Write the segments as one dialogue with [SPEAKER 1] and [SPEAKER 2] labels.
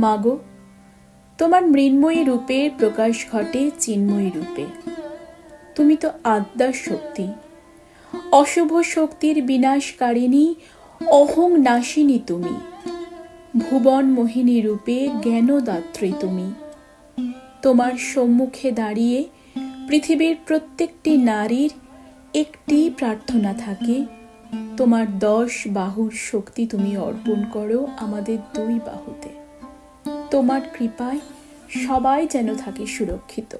[SPEAKER 1] মাগো, তোমার মৃন্ময়ী রূপের প্রকাশ ঘটে চিন্ময়ী রূপে। তুমি তো আদ্যার শক্তি। অশুভ শক্তির বিনাশকারিণী, অহং নাশিনী তুমি। ভুবন মোহিনী রূপে জ্ঞানদাত্রী তুমি। তোমার সম্মুখে দাঁড়িয়ে পৃথিবীর প্রত্যেকটি নারীর একটি প্রার্থনা থাকে, তোমার দশ বাহুর শক্তি তুমি অর্পণ করো আমাদের দুই বাহুতে। তোমার কৃপায় সবাই যেন থাকে সুরক্ষিত।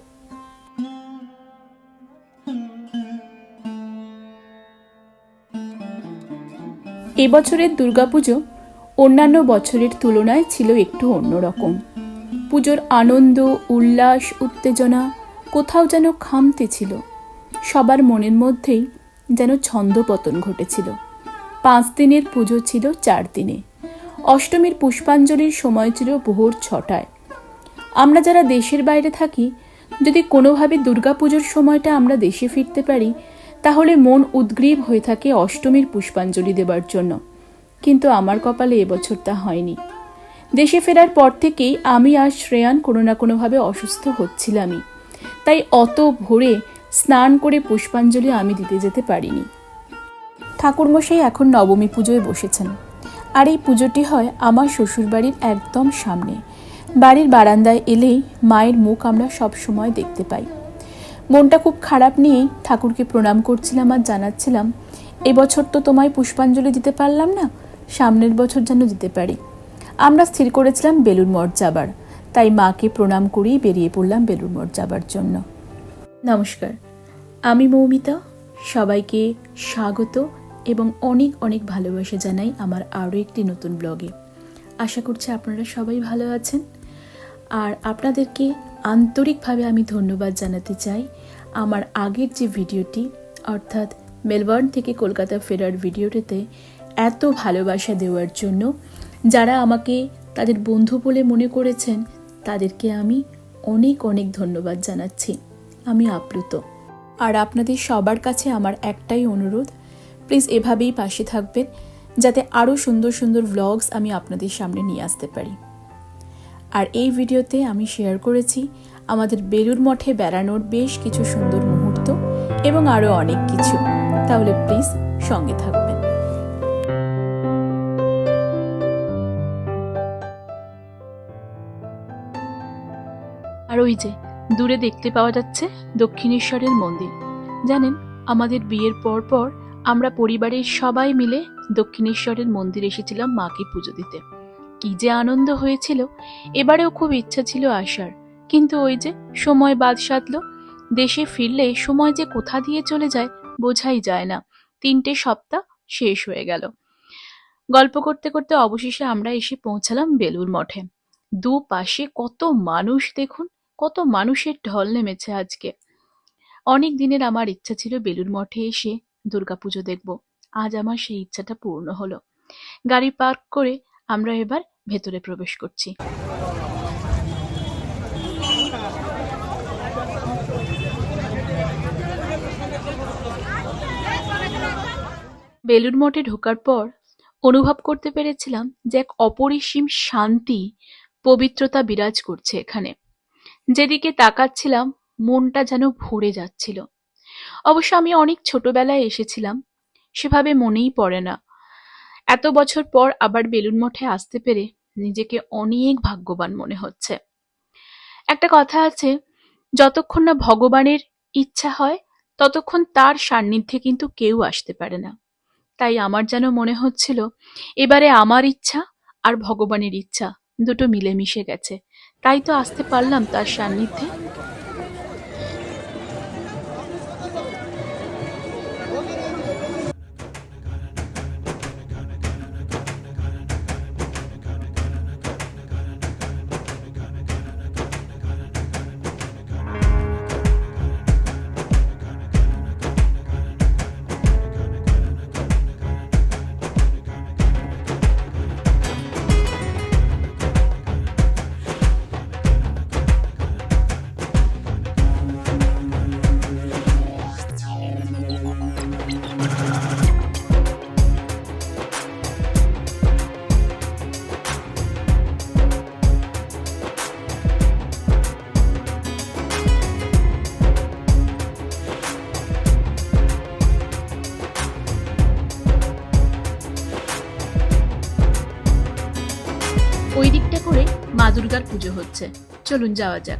[SPEAKER 1] এবছরের দুর্গাপুজো অন্যান্য বছরের তুলনায় ছিল একটু অন্যরকম পুজোর আনন্দ, উল্লাস, উত্তেজনা কোথাও যেন খামতে ছিল। সবার মনের মধ্যেই যেন ছন্দপতন ঘটেছিল। পাঁচ দিনের পুজো ছিল চার দিনে। অষ্টমীর পুষ্পাঞ্জলির সময় ছিল ভোর ছটায়। আমরা যারা দেশের বাইরে থাকি, যদি কোনোভাবে দুর্গাপুজোর সময়টা আমরা দেশে ফিরতে পারি, তাহলে মন উদ্গ্রীব হয়ে থাকে অষ্টমীর পুষ্পাঞ্জলি দেবার জন্য। কিন্তু আমার কপালে এবছর তা হয়নি। দেশে ফেরার পর থেকেই আমি আর শ্রেয়ান কোনো না কোনোভাবে অসুস্থ হচ্ছিলামই। তাই অত ভোরে স্নান করে পুষ্পাঞ্জলি আমি দিতে যেতে পারিনি। ঠাকুরমশাই এখন নবমী পুজোয় বসেছেন। আর এই পুজোটি হয় আমার শ্বশুরবাড়ির একদম সামনে। বাড়ির বারান্দায় এলেই মায়ের মুখ আমরা সব সময় দেখতে পাই। মনটা খুব খারাপ নিয়েই ঠাকুরকে প্রণাম করছিলাম আর জানাচ্ছিলাম এবছর তো তোমায় পুষ্পাঞ্জলি দিতে পারলাম না, সামনের বছর যেন দিতে পারি। আমরা স্থির করেছিলাম বেলুর মঠ যাবার, তাই মাকে প্রণাম করেই বেরিয়ে পড়লাম বেলুর মঠ যাবার জন্য। নমস্কার, আমি মৌমিতা, সবাইকে স্বাগত এবং অনেক অনেক ভালোবাসা জানাই আমার আরও একটি নতুন ব্লগে। আশা করছি আপনারা সবাই ভালো আছেন। আর আপনাদেরকে আন্তরিকভাবে আমি ধন্যবাদ জানাতে চাই আমার আগের যে ভিডিওটি, অর্থাৎ মেলবর্ন থেকে কলকাতা ফেরার ভিডিওটিতে এত ভালোবাসা দেওয়ার জন্য, যারা আমাকে তাদের বন্ধু বলে মনে করেছেন, তাদেরকে আমি অনেক অনেক ধন্যবাদ জানাচ্ছি। আমি আপ্লুত। আর আপনাদের সবার কাছে আমার একটাই অনুরোধ প্লিজ এভাবেই পাশে থাকবেন, যাতে আরও সুন্দর সুন্দর ভ্লগস আমি আপনাদের সামনে নিয়ে আসতে পারি। আর এই ভিডিওতে আমি শেয়ার করেছি আমাদের বেলুর মঠে বেড়ানোর বেশ কিছু সুন্দর মুহূর্ত এবং আরও অনেক কিছু। তাহলে প্লিজ সঙ্গে থাকবেন। আর ওই যে, দূরে দেখতে পাওয়া যাচ্ছে দক্ষিণেশ্বরের মন্দির। জানেন, আমাদের বিয়ের পর পর আমরা পরিবারের সবাই মিলে দক্ষিণেশ্বরের মন্দির এসেছিলাম মাকে পুজো দিতে। কি যে আনন্দ হয়েছিল, এবারেও খুব ইচ্ছা ছিল আসার। কিন্তু ওই যে সময় বাদ সাধল, দেশে ফিরলে সময় যে কোথা দিয়ে চলে যায় বোঝাই যায় না। তিনটে সপ্তাহ শেষ হয়ে গেল। গল্প করতে করতে অবশেষে আমরা এসে পৌঁছালাম বেলুর মঠে। দু পাশে কত মানুষ দেখুন, কত মানুষের ঢল নেমেছে আজকে। অনেক দিনের আমার ইচ্ছা ছিল বেলুর মঠে এসে দুর্গাপুজো দেখব। আজ আমার সেই ইচ্ছাটা পূর্ণ হলো। গাড়ি পার্ক করে আমরা এবার ভেতরে প্রবেশ করছি। বেলুর মঠে ঢোকার পর অনুভব করতে পেরেছিলাম যে এক অপরিসীম শান্তি, পবিত্রতা বিরাজ করছে এখানে। যেদিকে তাকাচ্ছিলাম, মনটা যেন ভরে যাচ্ছিল। অবশ্য আমি অনেক ছোটবেলায় এসেছিলাম। সেভাবে মনেই পড়ে না। এত বছর পর আবার বেলুন মঠে আসতে পেরে নিজেকে অনেক ভাগ্যবান মনে হচ্ছে। একটা কথা আছে, যতক্ষণ না ভগবানের ইচ্ছা হয়, ততক্ষণ তার সান্নিধ্যে কিন্তু কেউ আসতে পারে না। তাই আমার যেন মনে হচ্ছিল, এবারে আমার ইচ্ছা আর ভগবানের ইচ্ছা দুটো মিলেমিশে গেছে। তাই তো আসতে পারলাম তার সান্নিধ্যে। পুজো হচ্ছে। চলুন যাওয়া যাক।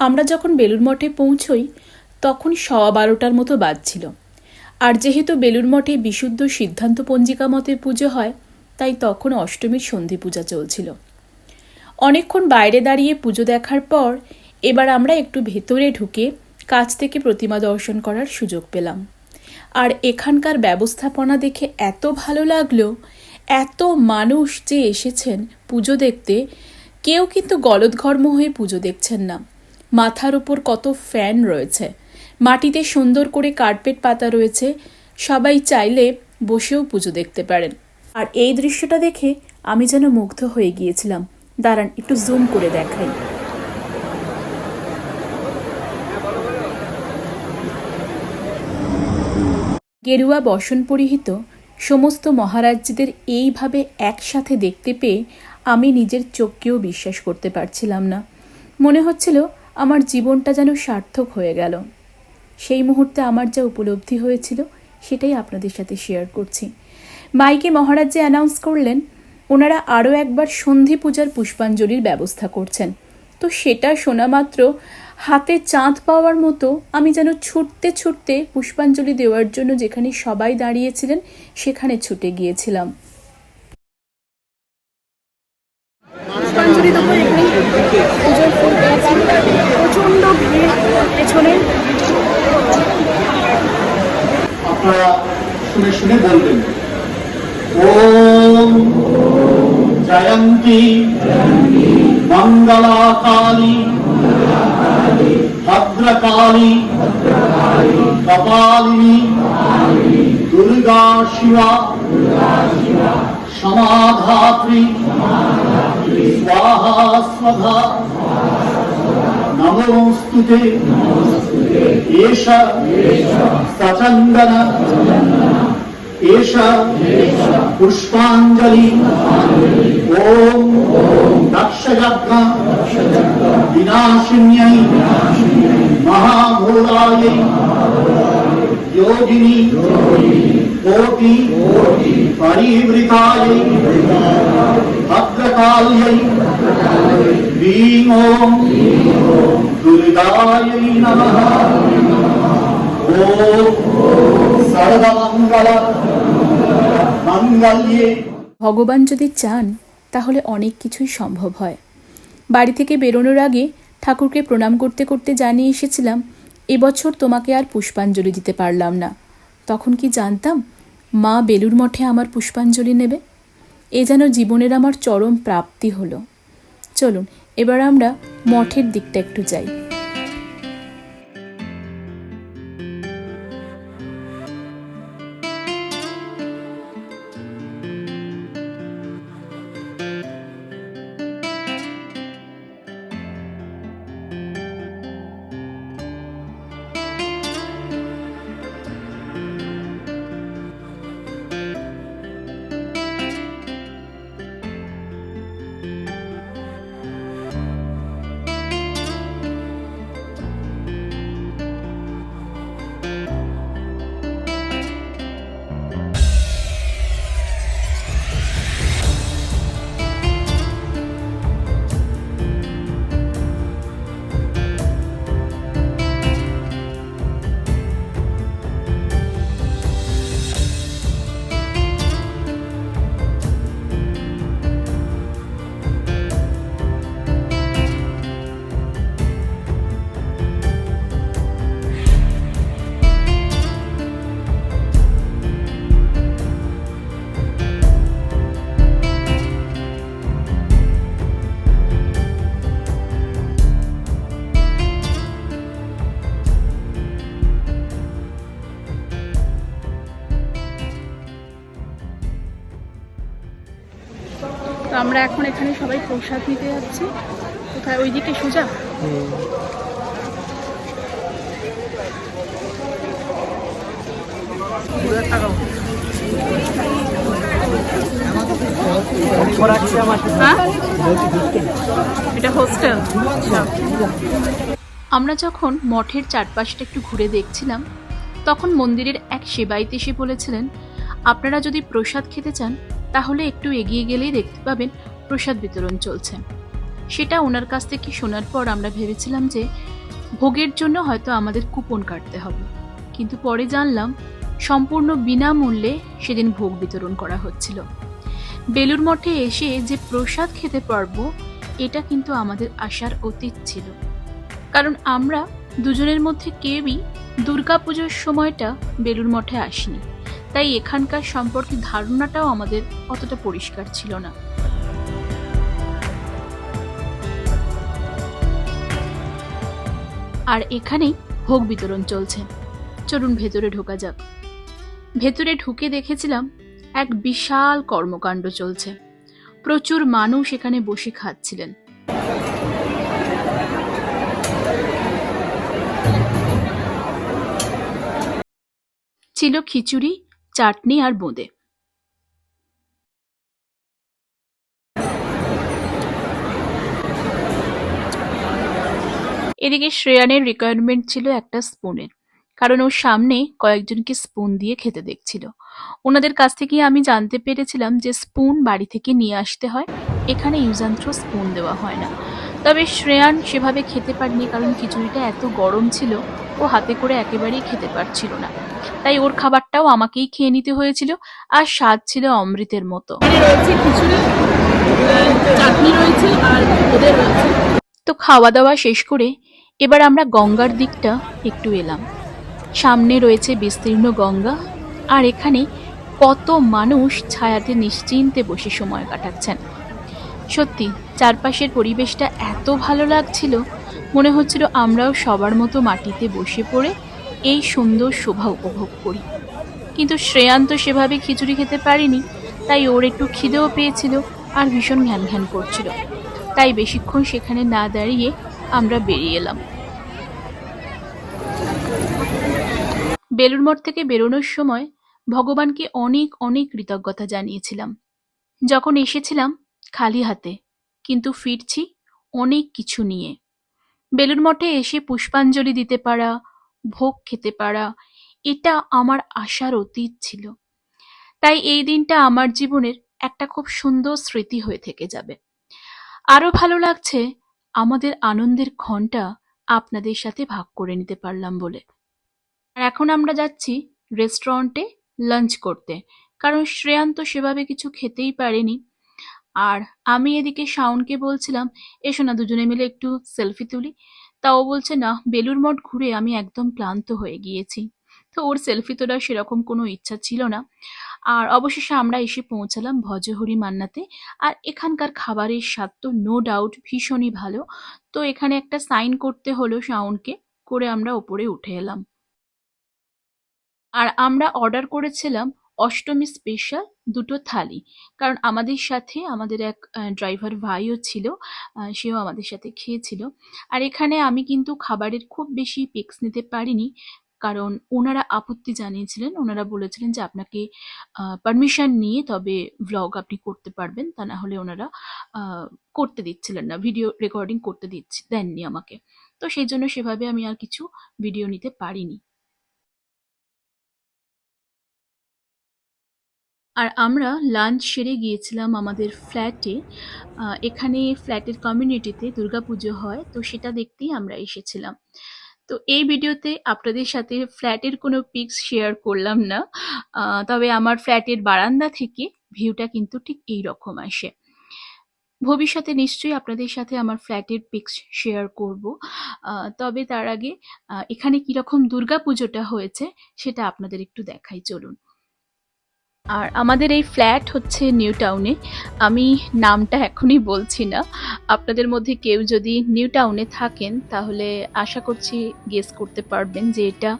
[SPEAKER 1] আমরা যখন বেলুর মঠে পৌঁছই, তখন সওয়া বারোটার মতো বাজছিল। আর যেহেতু বেলুর মঠে বিশুদ্ধ সিদ্ধান্ত পঞ্জিকা মতে পুজো হয়, তাই তখন অষ্টমীর সন্ধি পূজা চলছিল। অনেকক্ষণ বাইরে দাঁড়িয়ে পুজো দেখার পর, এবার আমরা একটু ভেতরে ঢুকে কাছ থেকে প্রতিমা দর্শন করার সুযোগ পেলাম। আর এখানকার ব্যবস্থাপনা দেখে এত ভালো লাগল, এত মানুষ যে এসেছেন পুজো দেখতে, কেউ কিন্তু গলদঘর্ম হয়ে পুজো দেখছেন না। মাথার উপর কত ফ্যান রয়েছে। মাটিতে সুন্দর করে কার্পেট পাতা রয়েছে। সবাই চাইলে বসেও পুজো দেখতে পারেন। আর এই দৃশ্যটা দেখে আমি যেন মুগ্ধ হয়ে গিয়েছিলাম। দাঁড়ান, একটু জুম করে দেখাই। গেরুয়া বসন পরিহিত সমস্ত মহারাজ্যদের এইভাবে একসাথে দেখতে পেয়ে আমি নিজের চোখকেও বিশ্বাস করতে পারছিলাম না। মনে হচ্ছিল আমার জীবনটা যেন সার্থক হয়ে গেল। সেই মুহূর্তে আমার যা উপলব্ধি হয়েছিল, সেটাই আপনাদের সাথে শেয়ার করছি। মাইকে মহারাজ যে অ্যানাউন্স করলেন, ওনারা আরও একবার সন্ধি পূজার পুষ্পাঞ্জলির ব্যবস্থা করছেন। তো সেটা শোনা মাত্র হাতে চাঁদ পাওয়ার মতো আমি যেন ছুটতে ছুটতে পুষ্পাঞ্জলি দেওয়ার জন্য যেখানে সবাই দাঁড়িয়েছিলেন, সেখানে ছুটে গিয়েছিলাম।
[SPEAKER 2] পুষ্পাঞ্জলি দেবো এখানে পুজোর ফুল পেয়েছি প্রচণ্ড ভিড় পেছনে।
[SPEAKER 3] শুনে শুনে বলবেন, ওম জয়ন্তী মঙ্গলা কালী ভদ্রকালী, কপালিনী, দুর্গা শিবা, সমাধাত্রী स्वाहा नमोऽस्तु ते एष सचन्दन एष पुष्पाञ्जलि ॐ दक्षयज्ञ विनाशिन्यै महाभूतायै योगिनी कोटि परिवृतायै भद्रकाल्यै ह्रीं ॐ दुर्गायै नमः ॐ सर्वमङ्गल मङ्गल्ये
[SPEAKER 1] ভগবান যদি চান তাহলে অনেক কিছুই সম্ভব হয় বাড়ি থেকে বেরোনোর আগে ঠাকুরকে প্রণাম করতে করতে জানিয়ে এসেছিলাম এবছর তোমাকে আর পুষ্পাঞ্জলি দিতে পারলাম না। তখন কি জানতাম, মা বেলুর মঠে আমার পুষ্পাঞ্জলি নেবে? এ যেন জীবনের আমার চরম প্রাপ্তি হলো। চলুন, এবার আমরা মঠের দিকটা একটু যাই।
[SPEAKER 2] আমরা এখন এখানে সবাই প্রসাদ নিতে যাচ্ছি। কোথায়? ওইদিকে সোজা? হ্যাঁ? এটা হোস্টেল
[SPEAKER 1] আমরা যখন মঠের চারপাশটা একটু ঘুরে দেখছিলাম, তখন মন্দিরের এক সেবাইতে এসে বলেছিলেন, আপনারা যদি প্রসাদ খেতে চান তাহলে একটু এগিয়ে গেলেই দেখতে পাবেন প্রসাদ বিতরণ চলছে। সেটা ওনার কাছ থেকে শোনার পর আমরা ভেবেছিলাম যে ভোগের জন্য হয়তো আমাদের কুপন কাটতে হবে। কিন্তু পরে জানলাম, সম্পূর্ণ বিনামূল্যে সেদিন ভোগ বিতরণ করা হচ্ছিল। বেলুর মঠে এসে যে প্রসাদ খেতে পারব, এটা কিন্তু আমাদের আশার অতীত ছিল। কারণ আমরা দুজনের মধ্যে কেউই দুর্গাপুজোর সময়টা বেলুর মঠে আসিনি। তাই এখানকার সম্পর্কে ধারণাটাও আমাদের অতটা পরিষ্কার ছিল না। আর এখানেই ভোগ বিতরণ চলছে। চলুন ভেতরে ঢোকা যাক। ভেতরে ঢুকে দেখেছিলাম এক বিশাল কর্মকাণ্ড চলছে। প্রচুর মানুষ এখানে বসে খাচ্ছিলেন। ছিল খিচুড়ি চাটনি আর বোঁদে। এদিকে শ্রেয়ানের রিকোয়ারমেন্ট ছিল একটা স্পুনের কারণ ওর সামনে কয়েকজনকে স্পুন দিয়ে খেতে দেখছিল। ওনাদের কাছ থেকে আমি জানতে পেরেছিলাম যে স্পুন বাড়ি থেকে নিয়ে আসতে হয়, এখানে ইউজান্ত্র স্পুন দেওয়া হয় না। তবে শ্রেয়ান সেভাবে খেতে পারেনি কারণ খিচুড়িটা এত গরম ছিল, ও হাতে করে একেবারেই খেতে পারছিল না। তাই ওর খাবারটাও আমাকেই খেয়ে নিতে হয়েছিল আর স্বাদ ছিল অমৃতের মতো।
[SPEAKER 2] রয়েছে খিচুড়ি চাটনি রয়েছে আর ওদের রয়েছে।
[SPEAKER 1] তো খাওয়া দাওয়া শেষ করে এবার আমরা গঙ্গার দিকটা একটু এলাম। সামনে রয়েছে বিস্তীর্ণ গঙ্গা আর এখানে কত মানুষ ছায়াতে নিশ্চিন্তে বসে সময় কাটাচ্ছেন। সত্যি চারপাশের পরিবেশটা এত ভালো লাগছিল মনে হচ্ছিল আমরাও সবার মতো মাটিতে বসে পড়ে এই সুন্দর শোভা উপভোগ করি। কিন্তু শ্রেয়ান্ত সেভাবে খিচুড়ি খেতে পারিনি, তাই ওর একটু খিদেও পেয়েছিল আর ভীষণ ঘ্যান ঘ্যান করছিল। তাই বেশিক্ষণ সেখানে না দাঁড়িয়ে আমরা বেরিয়ে এলাম। বেলুর মঠ থেকে বেরোনোর সময় ভগবানকে অনেক অনেক কৃতজ্ঞতা জানিয়েছিলাম। যখন এসেছিলাম খালি হাতে, কিন্তু ফিরছি অনেক কিছু নিয়ে। বেলুর মঠে এসে পুষ্পাঞ্জলি দিতে পারা ভোগ খেতে পারা, এটা আমার আশার অতীত ছিল। তাই এই দিনটা আমার জীবনের একটা খুব সুন্দর স্মৃতি হয়ে থেকে যাবে। আরও ভালো লাগছে আমাদের আনন্দের ক্ষণটা আপনাদের সাথে ভাগ করে নিতে পারলাম বলে। আর এখন আমরা যাচ্ছি রেস্টুরেন্টে লাঞ্চ করতে, কারণ শ্রেয়ান্ত সেভাবে কিছু খেতেই পারেনি। আর আমি এদিকে শাওনকে বলছিলাম, এসো না দুজনে মিলে একটু সেলফি তুলি। তা ও বলছে না বেলুর মঠ ঘুরে আমি একদম ক্লান্ত হয়ে গিয়েছি। তো ওর সেলফি তোলার সেরকম কোনো ইচ্ছা ছিল না। আর অবশেষে আমরা এসে পৌঁছালাম ভজহরি মান্নাতে। আর এখানকার খাবারের স্বাদ তো নো ডাউট ভীষণই ভালো। তো এখানে একটা সাইন করতে হলো শাওনকে, করে আমরা ওপরে উঠে এলাম। আর আমরা অর্ডার করেছিলাম অষ্টমী স্পেশাল দুটো থালি। কারণ আমাদের সাথে আমাদের এক ড্রাইভার ভাইও ছিল সেও আমাদের সাথে খেয়েছিল। আর এখানে আমি কিন্তু খাবারের খুব বেশি পিক্স নিতে পারিনি, কারণ ওনারা আপত্তি জানিয়েছিলেন। ওনারা বলেছিলেন যে আপনাকে পারমিশন নিয়ে তবে ভ্লগ আপনি করতে পারবেন। তা না হলে ওনারা করতে দিচ্ছিলেন না ভিডিও রেকর্ডিং করতে দিচ্ছি, দেননি আমাকে। তো সেই জন্য সেভাবে আমি আর কিছু ভিডিও নিতে পারিনি। আর আমরা লাঞ্চ সেরে গিয়েছিলাম আমাদের ফ্ল্যাটে এখানে ফ্ল্যাটের কমিউনিটিতে দুর্গাপুজো হয়, তো সেটা দেখতেই আমরা এসেছিলাম। তো এই ভিডিওতে আপনাদের সাথে ফ্ল্যাটের কোনো পিক্স শেয়ার করলাম না। তবে আমার ফ্ল্যাটের বারান্দা থেকে ভিউটা কিন্তু ঠিক এই রকম আসে। ভবিষ্যতে নিশ্চয়ই আপনাদের সাথে আমার ফ্ল্যাটের পিক্স শেয়ার করব। তবে তার আগে এখানে কীরকম দুর্গাপুজোটা হয়েছে সেটা আপনাদের একটু দেখাই, চলুন। আর আমাদের এই ফ্ল্যাট হচ্ছে নিউ টাউনে। আমি নামটা এখনই বলছি না। আপনাদের মধ্যে কেউ যদি নিউ টাউনে থাকেন, তাহলে আশা করছি গেস করতে পারবেন যে এটা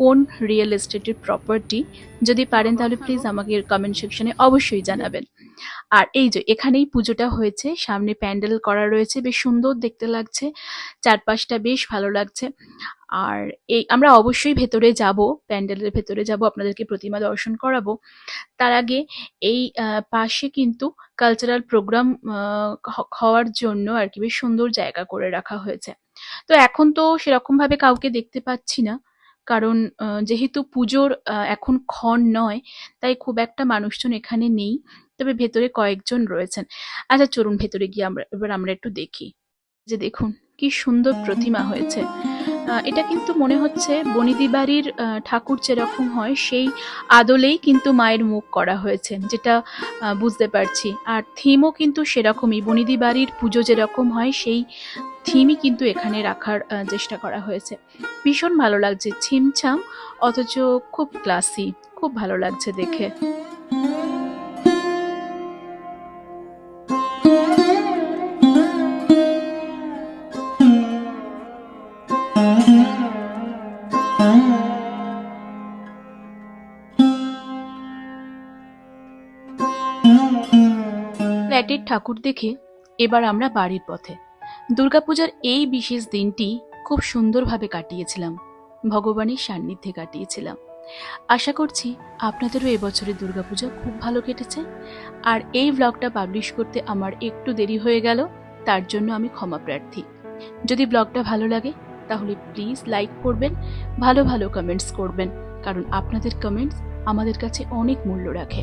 [SPEAKER 1] কোন রিয়েল এস্টেটের প্রপার্টি যদি পারেন তাহলে প্লিজ আমাকে কমেন্ট সেকশনে অবশ্যই জানাবেন। আর এই যে এখানেই পুজোটা হয়েছে সামনে প্যান্ডেল করা রয়েছে বেশ সুন্দর দেখতে লাগছে চারপাশটা বেশ ভালো লাগছে। আর এই আমরা অবশ্যই ভেতরে যাব প্যান্ডেলের ভেতরে যাব আপনাদেরকে প্রতিমা দর্শন করাবো। তার আগে এই পাশে কিন্তু কালচারাল প্রোগ্রাম হওয়ার জন্য আর কি বেশ সুন্দর জায়গা করে রাখা হয়েছে। তো এখন তো সেরকম ভাবে কাউকে দেখতে পাচ্ছি না। কারণ যেহেতু পুজোর এখন ক্ষণ নয় তাই খুব একটা মানুষজন এখানে নেই তবে ভেতরে কয়েকজন রয়েছেন। আচ্ছা চলুন ভেতরে গিয়ে আমরা এবার আমরা একটু দেখি। যে দেখুন কি সুন্দর প্রতিমা হয়েছে। এটা কিন্তু মনে হচ্ছে বনিদি বাড়ির ঠাকুর যেরকম হয়, সেই আদলেই কিন্তু মায়ের মুখ করা হয়েছে, যেটা বুঝতে পারছি। আর থিমও কিন্তু সেরকমই বনিদি বাড়ির পুজো যেরকম হয়, সেই থিমই কিন্তু এখানে রাখার চেষ্টা করা হয়েছে। ভীষণ ভালো লাগছে, ছিমছাম, অথচ খুব ক্লাসি খুব ভালো লাগছে দেখে। ঠাকুর দেখে এবার আমরা বাড়ির পথে। দুর্গাপূজার এই বিশেষ দিনটি খুব সুন্দরভাবে কাটিয়েছিলাম, ভগবানের সান্নিধ্যে কাটিয়েছিলাম। আশা করছি আপনাদেরও এবছরে দুর্গাপূজা খুব ভালো কেটেছে। আর এই ব্লগটা পাবলিশ করতে আমার একটু দেরি হয়ে গেল, তার জন্য আমি ক্ষমা প্রার্থী। যদি ব্লগটা ভালো লাগে, তাহলে প্লিজ লাইক করবেন, ভালো ভালো কমেন্টস করবেন, কারণ আপনাদের কমেন্টস আমাদের কাছে অনেক মূল্য রাখে।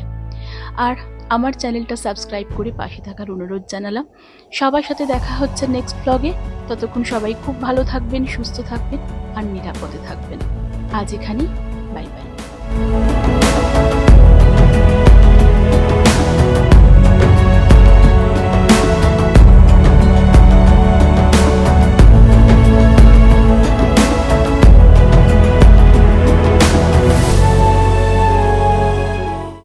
[SPEAKER 1] আর আমার চ্যানেলটা সাবস্ক্রাইব করে পাশে থাকার অনুরোধ জানালাম। সবার সাথে দেখা হচ্ছে নেক্সট ব্লগে ততক্ষণ সবাই খুব ভালো থাকবেন, সুস্থ থাকবেন আর নিরাপদে থাকবেন। আজ এখানেই বাই বাই